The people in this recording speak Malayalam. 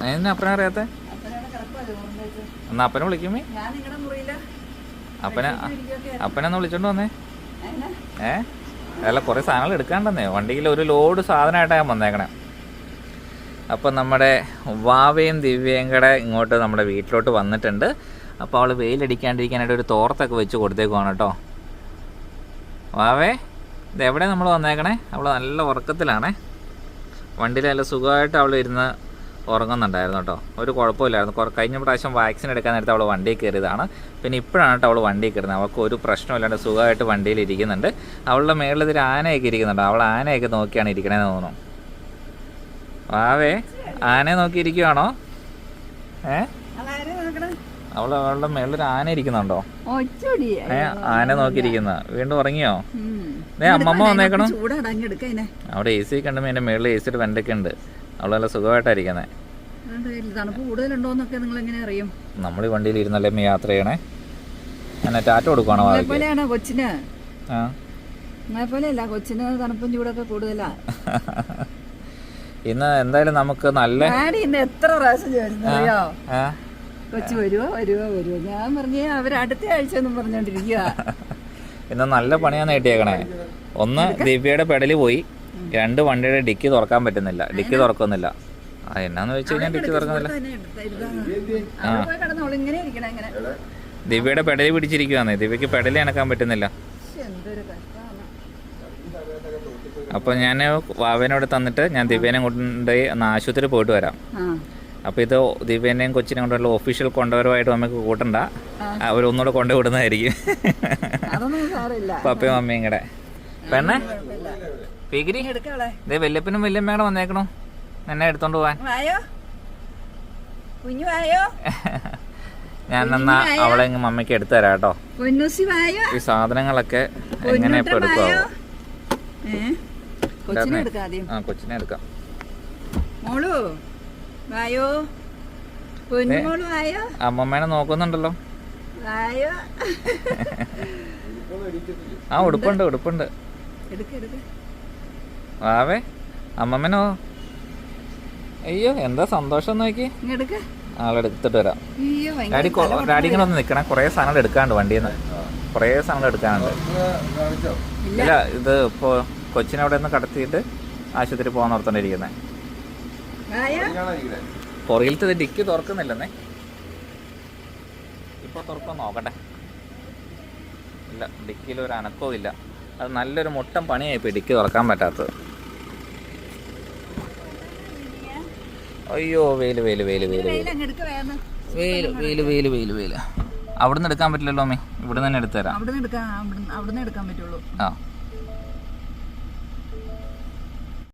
അതിന് അപ്പനെ അറിയാത്ത? എന്നാ അപ്പനെ വിളിക്കുമേ അപ്പനെ അപ്പനെന്ന് അപ്പനെ വിളിച്ചോണ്ട് വന്നേ. ഏ? അല്ല കുറേ സാധനങ്ങൾ എടുക്കാണ്ടെന്നേ. വണ്ടിയിൽ ഒരു ലോഡ് സാധനമായിട്ടാണ് ഞാൻ വന്നേക്കണേ. അപ്പം നമ്മുടെ വാവയും ദിവ്യയും കൂടെ ഇങ്ങോട്ട് നമ്മുടെ വീട്ടിലോട്ട് വന്നിട്ടുണ്ട്. അപ്പോൾ അവൾ വെയിലടിക്കാണ്ടിരിക്കാനായിട്ട് ഒരു തോർത്തൊക്കെ വെച്ച് കൊടുത്തേക്കുവാണ് കേട്ടോ. വാവേ ഇത് എവിടെ നമ്മൾ വന്നേക്കണേ? അവൾ നല്ല ഉറക്കത്തിലാണേ. വണ്ടിയിൽ നല്ല സുഖമായിട്ട് അവൾ ഇരുന്ന് ഉറങ്ങുന്നുണ്ടായിരുന്നു കേട്ടോ. ഒരു കുഴപ്പമില്ലായിരുന്നു. കുറ കഴിഞ്ഞ പ്രാവശ്യം വാക്സിൻ എടുക്കാൻ നേരത്തെ അവൾ വണ്ടിയിൽ കയറിയതാണ്. പിന്നെ ഇപ്പോഴാണ് കേട്ടോ അവൾ വണ്ടിയിൽ കയറുന്നത്. അവൾക്ക് ഒരു പ്രശ്നമില്ലാണ്ട് സുഖമായിട്ട് വണ്ടിയിൽ ഇരിക്കുന്നുണ്ട്. അവളുടെ മേളിൽ ഇതിൽ ആനയൊക്കെ ഇരിക്കുന്നുണ്ട്. അവൾ ആനയൊക്കെ നോക്കിയാണ് ഇരിക്കണേന്ന് തോന്നുന്നു. വാവേ ആനയെ നോക്കിയിരിക്കുവാണോ ഏ? അവൾ അവളുടെ മേളിൽ ഒരു ആന ഇരിക്കുന്നുണ്ടോ? ഏ ആന നോക്കിയിരിക്കുന്ന. വീണ്ടും ഉറങ്ങിയോ? ഏ അമ്മമ്മ വന്നേക്കണോ. അവിടെ എ സി കണ്ടുമ്പോ എന്റെ മേളിൽ എ സിയുടെ വെണ്ടൊക്കെ ഉണ്ട്. അവൾ നല്ല സുഖമായിട്ടായിരിക്കുന്നത് തണുപ്പ് കൂടുതലുണ്ടോന്നൊക്കെ നിങ്ങൾ എങ്ങനെ അറിയും? നമ്മൾ ഈ വണ്ടിയിൽ ഇരുന്നല്ലേ യാത്ര ചെയ്യണേ? എന്നെ ടാറ്റ കൊടുക്കുവാണോ പോലെയാണ് കൊച്ചിന്? പോലെയല്ല കൊച്ചിന് തണുപ്പും ചൂടൊക്കെ കൂടുതലാ. ഇന്ന് എന്തായാലും നമുക്ക് നല്ല ഇന്ന് എത്ര പ്രാവശ്യം ചോദിച്ചു അറിയോ? ആ. കൊച്ചു വരുവോ വരുവോ വരുവോ? ഞാൻ പറഞ്ഞേ അവർ അടുത്ത ആഴ്ച ഒന്നും പറഞ്ഞോണ്ടിരിക്കുക ഇന്ന് നല്ല പണിയാണ് കിട്ടിയേക്കണേ. ഒന്ന് ദിവ്യയുടെ പെടലി പോയി. രണ്ട് വണ്ടിയുടെ ഡിക്കി തുറക്കാൻ പറ്റുന്നില്ല. ഡിക്കി തുറക്കുന്നില്ല. ആ എന്നാന്ന് വെച്ച് കഴിഞ്ഞാൽ ഡിക്കി തുറക്കുന്നില്ല. ദിവ്യയുടെ പെടൽ പിടിച്ചിരിക്കുവാന്നേ. ദിവ്യക്ക് പെടൽ അനക്കാൻ പറ്റുന്നില്ല. അപ്പോൾ ഞാൻ വാവേനോട് തന്നിട്ട് ഞാൻ ദിവ്യനെ കൊണ്ടുപോയി ഒന്ന് ആശുപത്രി പോയിട്ട് വരാം. അപ്പൊ അപ്പോൾ ഇത് ദിവ്യനെയും കൊച്ചിനെ കൊണ്ടുള്ള ഒഫീഷ്യൽ കൊണ്ടുവരവായിട്ട് നമുക്ക് കൂട്ടണ്ട. അവരൊന്നുകൂടെ കൊണ്ടു വിടുന്നതായിരിക്കും പപ്പയും മമ്മിയും കൂടെ. പെണ്ണേ? പിഗിരി എടുക്കളെ ഇതേ വല്യപ്പനും വല്യമ്മയാണ് വന്നേക്കണോ. എന്നെ എടുത്തോണ്ട് പോവാൻ. ഞാൻ എന്നാ അവളെ മമ്മക്ക് മമ്മിക്ക് എടുത്തു തരാം കേട്ടോ. ഈ സാധനങ്ങളൊക്കെ എങ്ങനെ ഇപ്പൊ പൊന്നൂട്ടൻ വായോ? എടുക്കുമോ ഏ? കൊച്ചിനെ എടുക്കാം ആദ്യം. ആ കൊച്ചിനെ എടുക്കാം. മോളു? വായോ? പൊന്നുമോൾ വായോ? അമ്മമ്മേനെ നോക്കുന്നുണ്ടല്ലോ. വായോ? ആ ഉടുപ്പുണ്ട് ഉടുപ്പുണ്ട്. എടുക്ക എടുക്ക. വാവേ അമ്മമ്മനോ? അയ്യോ എന്താ സന്തോഷം നോക്കി? ആളെ ആളെടുത്തിട്ട് വരാം. ഡാഡി ഡാഡി ഇങ്ങനെ ഒന്ന് നിൽക്കണം കുറേ സാധനങ്ങൾ എടുക്കാണ്ട് വണ്ടിയിൽ നിന്ന് കുറേ സാധനങ്ങൾ എടുക്കാനുണ്ട്. ഇല്ല. ഇത് ഇപ്പോൾ കൊച്ചിനെ അവിടെ നിന്ന് കടത്തിയിട്ട് ആശുപത്രി പോകാൻ ഓർത്തോണ്ടിരിക്കുന്നത് പുറകിലത്തെ ഡിക്കി തുറക്കുന്നില്ലെന്നേ. ഇപ്പോൾ തുറക്കാൻ നോക്കട്ടെ. ഇല്ല ഡിക്കിയിൽ ഒരു അനക്കവും ഇല്ല. അത് നല്ലൊരു മുട്ടം പണിയായിപ്പോയി ഡിക്കി തുറക്കാൻ പറ്റാത്തത്. അയ്യോ വെയിൽ വെയിൽ വെയിൽ വെയിൽ വെയിൽ. വെയിൽ വെയിൽ വെയിൽ വെയിൽ അവിടുന്ന് എടുക്കാൻ പറ്റില്ലല്ലോ അമ്മേ. ഇവിടുന്ന് തന്നെ എടുത്തുതരാം ആ.